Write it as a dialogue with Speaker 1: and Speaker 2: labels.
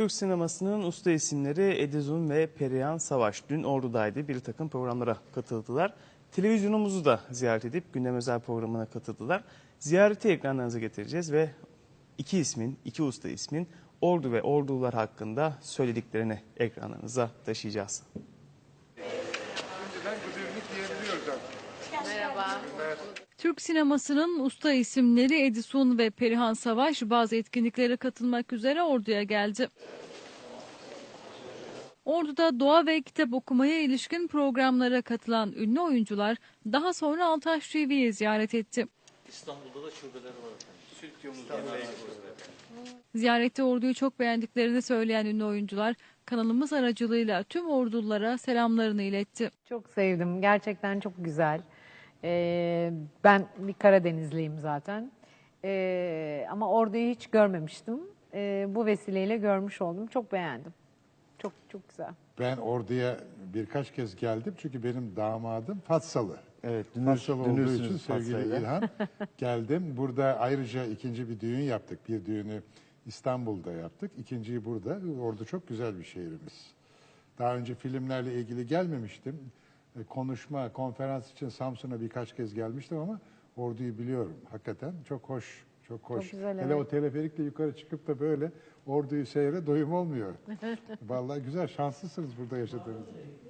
Speaker 1: Türk sinemasının usta isimleri Edizun ve Perihan Savaş dün Ordu'daydı. Bir takım programlara katıldılar. Televizyonumuzu da ziyaret edip gündem özel programına katıldılar. Ziyareti ekranlarınıza getireceğiz ve iki ismin, iki usta ismin Ordu ve Ordular hakkında söylediklerini ekranlarınıza taşıyacağız.
Speaker 2: Artık.
Speaker 3: Türk sinemasının usta isimleri Edison ve Perihan Savaş bazı etkinliklere katılmak üzere Ordu'ya geldi. Ordu'da doğa ve kitap okumaya ilişkin programlara katılan ünlü oyuncular daha sonra Altaş TV'yi ziyaret etti.
Speaker 4: İstanbul'da da şubeler var efendim.
Speaker 3: Ziyarette Ordu'yu çok beğendiklerini söyleyen ünlü oyuncular kanalımız aracılığıyla tüm ordulara selamlarını iletti.
Speaker 5: Çok sevdim. Gerçekten çok güzel. Ee, ben bir Karadenizliyim zaten. Ee, ama orduyu hiç görmemiştim. Ee, bu vesileyle görmüş oldum. Çok beğendim. Çok çok güzel.
Speaker 2: Ben orduya birkaç kez geldim çünkü benim damadım Fatsalı.
Speaker 1: Evet,
Speaker 2: Fatsalı olduğu için sevgili İlhan geldim. Burada ayrıca ikinci bir düğün yaptık. Bir düğünü İstanbul'da yaptık. İkinciyi burada. Ordu çok güzel bir şehrimiz. Daha önce filmlerle ilgili gelmemiştim. E, Konuşma, konferans için Samsun'a birkaç kez gelmiştim ama Ordu'yu biliyorum. Hakikaten çok hoş. Çok hoş.
Speaker 5: güzel,
Speaker 2: Hele
Speaker 5: evet.
Speaker 2: o teleferikle yukarı çıkıp da böyle Ordu'yu seyre doyum olmuyor. Vallahi güzel, şanslısınız burada yaşadığınız için.